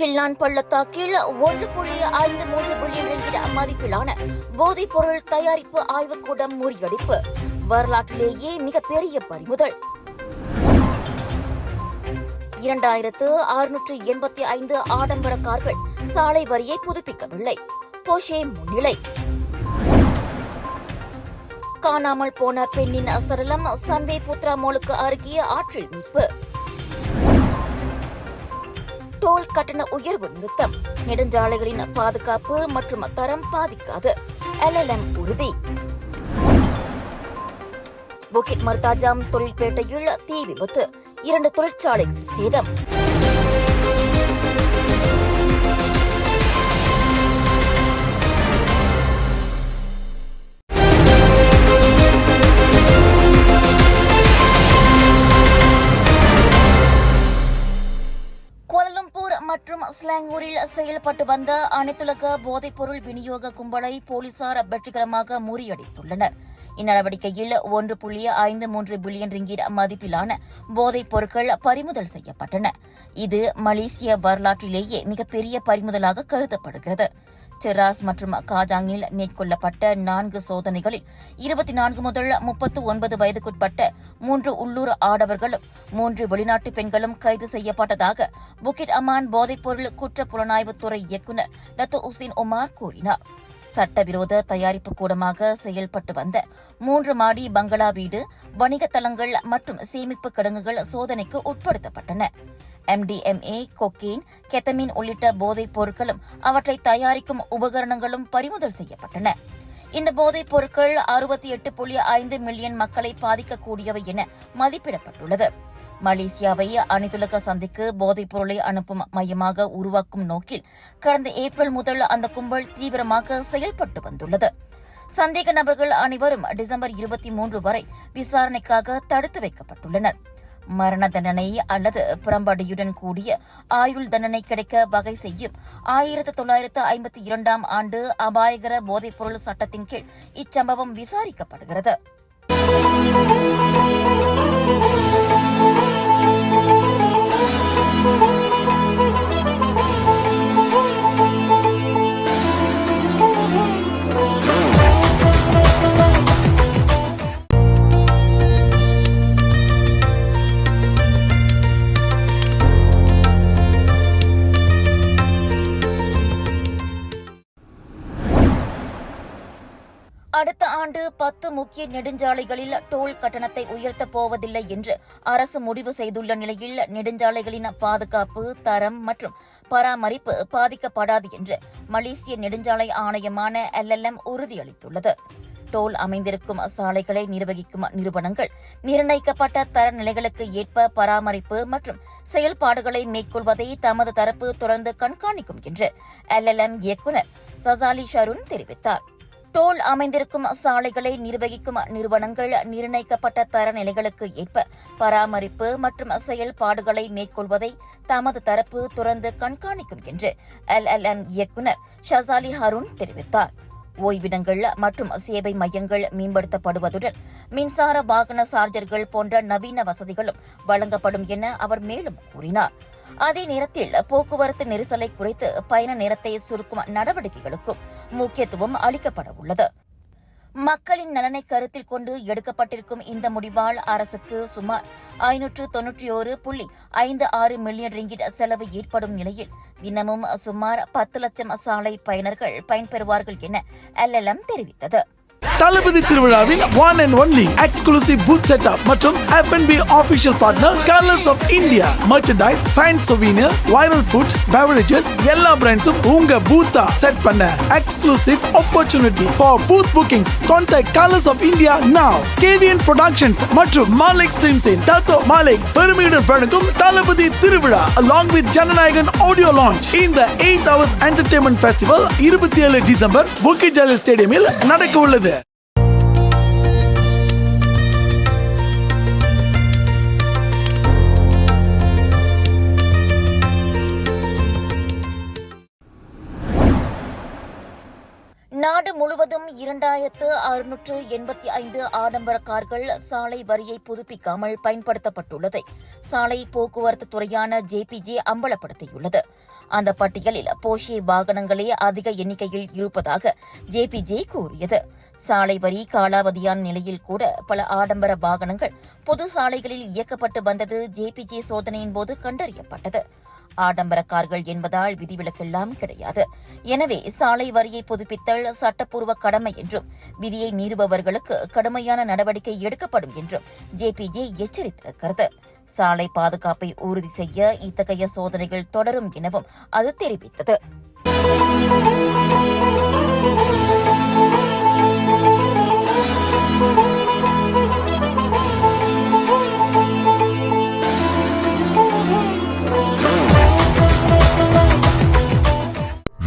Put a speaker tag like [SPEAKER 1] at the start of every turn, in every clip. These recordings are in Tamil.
[SPEAKER 1] கிள்ளான் பள்ளத்தாக்கில் ஒன்று புள்ளி ஐந்து மூன்று பில்லியன் ரிங்கிட் மதிப்பிலான போதைப் பொருள் தயாரிப்பு ஆய்வுக்கூடம் முறியடிப்பு. வரலாற்றிலேயே மிகப்பெரிய பறிமுதல். இரண்டாயிரத்து அறுநூற்று எண்பத்தி ஐந்து ஆடம்பர கார்கள் சாலை வரியை புதுப்பிக்கவில்லை. போஷே முன்னிலை. காணாமல் போன பெண்ணின் சடலம் சந்தே புத்ரா மோலுக்கு அருகே ஆற்றில் மீட்பு. டோல் கட்டண உயர்வு நிறுத்தம். நெடுஞ்சாலைகளின் பாதுகாப்பு மற்றும் தரம் பாதிக்காது. எல்எல்எம் உறுதி. புகிட் மர்தாஜாம் தொழில்பேட்டையில் தீ விபத்து. இரண்டு தொழிற்சாலைகள் சேதம். மற்றும் ஸ்லாங்கூரில் செயல்பட்டு வந்த அனைத்துலக போதைப்பொருள் விநியோக கும்பலை போலீசார் வெற்றிகரமாக முறியடித்துள்ளனர். இந்நடவடிக்கையில் ஒன்று புள்ளி ஐந்து மூன்று பில்லியன் ரிங்கிட் மதிப்பிலான போதைப் பொருட்கள் பறிமுதல் செய்யப்பட்டன. இது மலேசிய வரலாற்றிலேயே மிகப்பெரிய பறிமுதலாக கருதப்படுகிறது. செராஸ் மற்றும் காஜாங்கில் மேற்கொள்ளப்பட்ட நான்கு சோதனைகளில் இருபத்தி நான்கு முதல் முப்பத்து ஒன்பது வயதுக்குட்பட்ட மூன்று உள்ளூர் ஆடவர்களும் மூன்று வெளிநாட்டு பெண்களும் கைது செய்யப்பட்டதாக புகிட் அமான் போதைப்பொருள் குற்ற புலனாய்வுத்துறை இயக்குநர் லத்து உசின் உமார் கூறினார். சட்டவிரோத தயாரிப்பு கூடமாக செயல்பட்டு வந்த மூன்று மாடி பங்களா வீடு வணிக தளங்கள் மற்றும் சேமிப்பு கிடங்குகள் சோதனைக்கு உட்படுத்தப்பட்டன. எம்டிஎம்ஏ கொக்கெயின் கெத்தமின் உள்ளிட்ட போதைப் பொருட்களும் அவற்றை தயாரிக்கும் உபகரணங்களும் பறிமுதல் செய்யப்பட்டன. இந்த போதைப் பொருட்கள் அறுபத்தி எட்டு புள்ளி ஐந்து மில்லியன் மக்களை பாதிக்கக்கூடியவை என மதிப்பிடப்பட்டுள்ளது. மலேசியாவை அனைத்துலக சந்தைக்கு போதைப் பொருளை அனுப்பும் மையமாக உருவாக்கும் நோக்கில் கடந்த ஏப்ரல் முதல் அந்த கும்பல் தீவிரமாக செயல்பட்டு வந்துள்ளது. சந்தேக நபர்கள் அனைவரும் டிசம்பர் இருபத்தி மூன்று வரை விசாரணைக்காக தடுத்து வைக்கப்பட்டுள்ளனர். மரண தண்டனை அல்லது புறம்படியுடன் கூடிய ஆயுள் தண்டனை கிடைக்க வகை செய்யும். ஆயிரத்து தொள்ளாயிரத்து ஐம்பத்தி இரண்டாம் ஆண்டு அபாயகர போதைப்பொருள் சட்டத்தின் கீழ் இச்சம்பவம் விசாரிக்கப்படுகிறது. அடுத்த ஆண்டு பத்து முக்கிய நெடுஞ்சாலைகளில் டோல் கட்டணத்தை உயர்த்தப் போவதில்லை என்று அரசு முடிவு செய்துள்ள நிலையில் நெடுஞ்சாலைகளின் பாதுகாப்பு தரம் மற்றும் பராமரிப்பு பாதிக்கப்படாது என்று மலேசிய நெடுஞ்சாலை ஆணையமான எல்எல்எம் உறுதியளித்துள்ளது. டோல் அமைந்திருக்கும் சாலைகளை நிர்வகிக்கும் நிறுவனங்கள் நிர்ணயிக்கப்பட்ட தரநிலைகளுக்கு ஏற்ப பராமரிப்பு மற்றும் செயல்பாடுகளை மேற்கொள்வதை தமது தரப்பு தொடர்ந்து கண்காணிக்கும் என்று எல்எல்எம் இயக்குநர் சசாலி ஷருன் தெரிவித்தார். டோல் அமைந்திருக்கும் சாலைகளை நிர்வகிக்கும் நிறுவனங்கள் நிர்ணயிக்கப்பட்ட தரநிலைகளுக்கு ஏற்ப பராமரிப்பு மற்றும் செயல்பாடுகளை மேற்கொள்வதை தமது தரப்பு தொடர்ந்து கண்காணிக்கும் என்று எல்எல்எம் இயக்குநர் ஷசாலி ஹருன் தெரிவித்தார். ஓய்விடங்கள் மற்றும் சேவை மையங்கள் மேம்படுத்தப்படுவதுடன் மின்சார வாகன சார்ஜர்கள் போன்ற நவீன வசதிகளும் வழங்கப்படும் என அவர் மேலும் கூறினார். அதே நேரத்தில் போக்குவரத்து நெரிசலை குறைத்து பயண நேரத்தை சுருக்கும் நடவடிக்கைகளுக்கும் முக்கியத்துவம் அளிக்கப்பட உள்ளது. மக்களின் நலனை கருத்தில் கொண்டு எடுக்கப்பட்டிருக்கும் இந்த முடிவால் அரசுக்கு சுமார் ஐநூற்று தொன்னூற்றி ஒரு புள்ளி ஐந்து ஆறு மில்லியன் ரிங்கிட் செலவு ஏற்படும் நிலையில் தினமும் சுமார் பத்து லட்சம் சாலை பயனர்கள் பயன்பெறுவார்கள் என எல்எல்எம் தெரிவித்தது.
[SPEAKER 2] தளபதி திருவிழாவின் one and only exclusive booth setup மற்றும் F&B official partner Colours of India merchandise fan souvenir viral food beverages எல்லா பிராண்ட்ஸும் உங்க பூத்தா செட் பண்ண exclusive opportunity for booth bookings contact Colours of India now KVN productions மற்றும் மாலிக் ஸ்ட்ரீம்ஸின் தத்தோ மாலிக் பெருமையுடன் வழங்கும் Thalapathy Thiruvizha. Along with Jananayagan audio launch இந்த எயிட் ஹவர்ஸ் என்டர்டைன்மெண்ட் ஃபெஸ்டிவல் இருபத்தி ஏழு டிசம்பர் புக்கிட் ஜெயலலிதா ஸ்டேடியமில் நடக்க உள்ளது
[SPEAKER 1] நாடு முழுவதும் இரண்டாயிரத்து அறுநூற்று எண்பத்தி ஐந்து ஆடம்பர கார்கள் சாலை வரியை புதுப்பிக்காமல் பயன்படுத்தப்பட்டுள்ளதை சாலை போக்குவரத்து துறையான ஜேபிஜே அம்பலப்படுத்தியுள்ளது. அந்த பட்டியலில் போஷே வாகனங்களே அதிக எண்ணிக்கையில் இருப்பதாக ஜேபிஜே கூறியது. சாலை வரி காலாவதியான நிலையில் கூட பல ஆடம்பர வாகனங்கள் பொது சாலைகளில் இயக்கப்பட்டு வந்தது ஜேபிஜே சோதனையின் போது கண்டறியப்பட்டது. ஆடம்பர கார்கள் என்பதால் விதிவிலக்கெல்லாம் கிடையாது. எனவே சாலை வரியை புதுப்பித்தல் சட்டப்பூர்வ கடமை என்றும் விதியை மீறுபவர்களுக்கு கடுமையான நடவடிக்கை எடுக்கப்படும் என்றும் ஜேபிஜே எச்சரித்திருக்கிறது. சாலை பாதுகாப்பை உறுதி செய்ய இத்தகைய சோதனைகள் தொடரும் எனவும் அது தெரிவித்தது.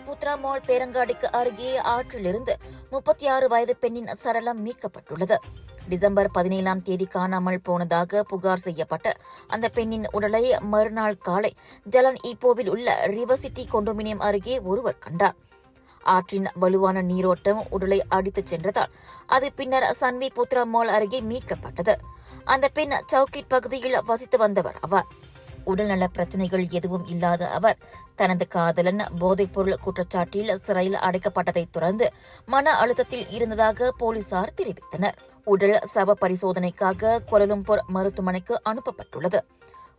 [SPEAKER 1] உள்ள மால் பேரங்காடிக்கு அருகே ஆற்றிலிருந்து முப்பத்தி ஆறு வயது பெண்ணின் சடலம் மீட்கப்பட்டுள்ளது. டிசம்பர் பதினேழாம் தேதி காணாமல் போனதாக புகார் செய்யப்பட்ட அந்த பெண்ணின் உடலை மறுநாள் காலை ஜலன் ஈப்போவில் உள்ள ரிவர்சிட்டி கொண்டோமினியம் அருகே ஒருவர் கண்டார். ஆற்றின் வலுவான நீரோட்டம் உடலை அடித்துச் சென்றதால் அது பின்னர் சன்வி புத்ரா மால் அருகே மீட்கப்பட்டது. அந்த பெண் சவுக்கிட் பகுதியில் வசித்து வந்தவர் ஆவார். உடல்நல பிரச்சனைகள் எதுவும் இல்லாத அவர் தனது காதலன் போதைப்பொருள் குற்றச்சாட்டில் சிறையில் அடைக்கப்பட்டதைத் தொடர்ந்து மன அழுத்தத்தில் இருந்ததாக போலீசார் தெரிவித்தனர். உடல் சவ பரிசோதனைக்காக கொலலும்பூர் மருத்துவமனைக்கு அனுப்பப்பட்டுள்ளது.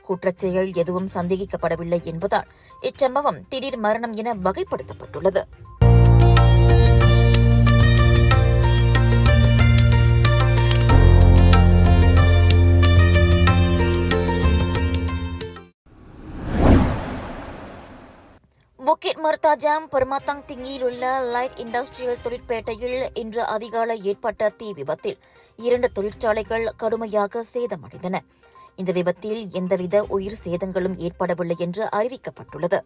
[SPEAKER 1] குற்றச்செயல் எதுவும் சந்தேகிக்கப்படவில்லை என்பதால் இச்சம்பவம் திடீர் மரணம் என வகைப்படுத்தப்பட்டுள்ளது. புக்கிட் மர்தாஜாம் பெருமாத்தாங் திங்கியில் உள்ள லைட் இண்டஸ்ட்ரியல் தொழிற்பேட்டையில் இன்று அதிகாலை ஏற்பட்ட தீ விபத்தில் இரண்டு தொழிற்சாலைகள் கடுமையாக சேதமடைந்தன. இந்த விபத்தில் எந்தவித உயிர் சேதங்களும் ஏற்படவில்லை என்று அறிவிக்கப்பட்டுள்ளது.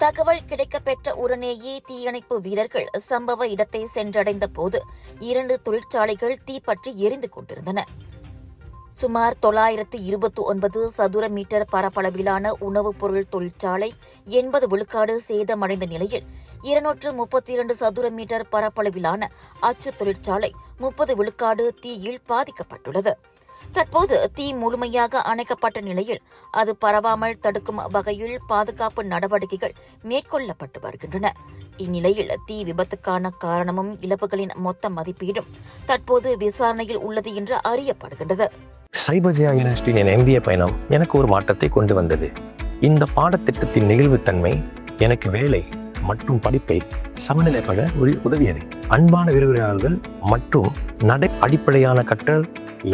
[SPEAKER 1] தகவல் கிடைக்கப்பெற்ற உடனேயே தீயணைப்பு வீரர்கள் சம்பவ இடத்தை சென்றடைந்த போது இரண்டு தொழிற்சாலைகள் தீப்பற்றி எரிந்து கொண்டிருந்தன. சுமார் தொள்ளாயிரத்து இருபத்தி ஒன்பது சதுர மீட்டர் பரப்பளவிலான உணவுப் பொருள் தொழிற்சாலை எண்பது விழுக்காடு சேதமடைந்த நிலையில் இருநூற்று முப்பத்தி இரண்டு சதுர மீட்டர் பரப்பளவிலான அச்சு தொழிற்சாலை முப்பது விழுக்காடு தீயில் பாதிக்கப்பட்டுள்ளது. தற்போது தீ முழுமையாக அணைக்கப்பட்ட நிலையில் அது பரவாமல் தடுக்கும் வகையில் பாதுகாப்பு நடவடிக்கைகள் மேற்கொள்ளப்பட்டு வருகின்றன. இந்நிலையில் தீ விபத்துக்கான காரணமும் இழப்புகளின் மொத்த மதிப்பீடும் தற்போது விசாரணையில் உள்ளது என்று அறியப்படுகின்றது.
[SPEAKER 3] சைபஜயா யூனிவர்சிட்டியின் என் எம்பிஏ பயணம் எனக்கு ஒரு மாற்றத்தை கொண்டு வந்தது. இந்த பாடத்திட்டத்தின் நெகிழ்வுத்தன்மை எனக்கு வேலை மற்றும் படிப்பை சமநிலைப்பட ஒரு உதவியது. அன்பான விரிவுரையாளர்கள் மற்றும் நடை அடிப்படையான கற்றல்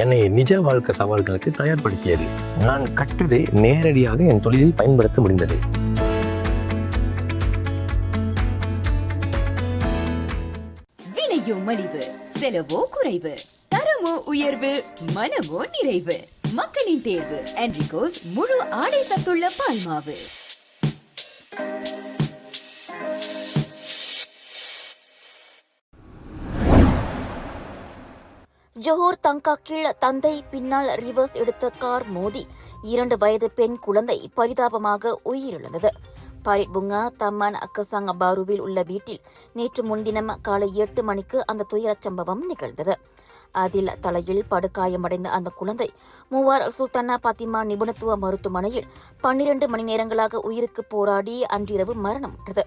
[SPEAKER 3] என்னை நிஜ வாழ்க்கை சவால்களுக்கு தயார்படுத்தியது. நான் கற்றதை நேரடியாக என் தொழிலில் பயன்படுத்த முடிந்தது.
[SPEAKER 4] விலையோ மலிவு செலவோ குறைவு. தரமோ உயர்வு மனமோ நிறைவு. மக்களின் தேர்வு என்ரிகோஸ் முழு ஆடை சத்துள்ள பால்மாவு
[SPEAKER 1] ஜோஹோர் தங்கா கீழ் தந்தை பின்னால் ரிவர்ஸ் எடுத்த கார் மோதி இரண்டு வயது பெண் குழந்தை பரிதாபமாக உயிரிழந்தது. பாரிட் புங்கா தம்மான் அக்கசாங் பாருவில் உள்ள வீட்டில் நேற்று முன்தினம் காலை எட்டு மணிக்கு அந்த துயரச் சம்பவம் நிகழ்ந்தது. அதில் தலையில் படுகாயமடைந்த அந்த குழந்தை மூவார் சுல்தானா பாத்திமா நிபுணத்துவ மருத்துவமனையில் பன்னிரண்டு மணி நேரங்களாக உயிருக்கு போராடி அன்றிரவு மரணமுற்றது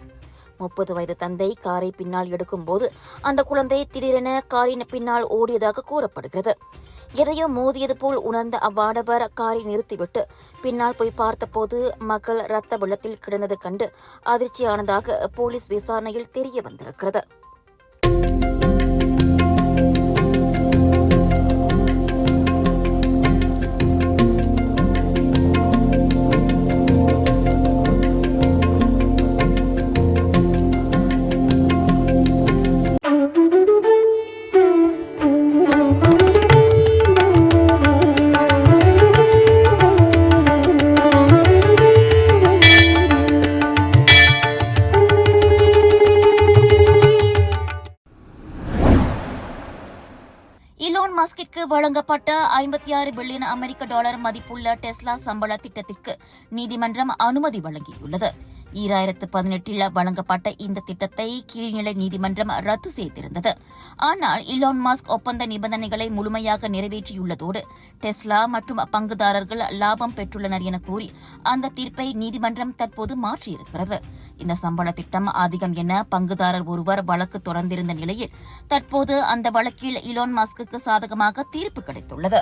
[SPEAKER 1] முப்பது வயது தந்தை காரை பின்னால் எடுக்கும்போது அந்த குழந்தை திடீரென காரின் பின்னால் ஓடியதாக கூறப்படுகிறது. எதையோ மோதியது போல் உணர்ந்த அவ்வாடவர் காரை நிறுத்திவிட்டு பின்னால் போய் பார்த்தபோது மகள் ரத்த வெள்ளத்தில் கிடந்தது கண்டு அதிர்ச்சியானதாக போலீஸ் விசாரணையில் தெரிய வந்திருக்கிறது. இலோன் வழங்கப்பட்ட ஐம்பத்தி ஆறு பில்லியன் அமெரிக்க டாலர் மதிப்புள்ள டெஸ்லா சம்பள திட்டத்திற்கு நீதிமன்றம் அனுமதி வழங்கியுள்ளது. ஈராயிரத்து பதினெட்டில் வழங்கப்பட்ட இந்த திட்டத்தை கீழ்நிலை நீதிமன்றம் ரத்து செய்திருந்தது. ஆனால் இலான் மாஸ்க் ஒப்பந்த நிபந்தனைகளை முழுமையாக நிறைவேற்றியுள்ளதோடு டெஸ்லா மற்றும் பங்குதாரர்கள் லாபம் பெற்றுள்ளனர் என கூறி அந்த தீர்ப்பை நீதிமன்றம் தற்போது மாற்றியிருக்கிறது. இந்த சம்பள திட்டம் அதிகம் என பங்குதாரர் ஒருவர் வழக்கு தொடர்ந்திருந்த நிலையில் தற்போது அந்த வழக்கில் இலான் மாஸ்க்கு சாதகமாக தீர்ப்பு கிடைத்துள்ளது.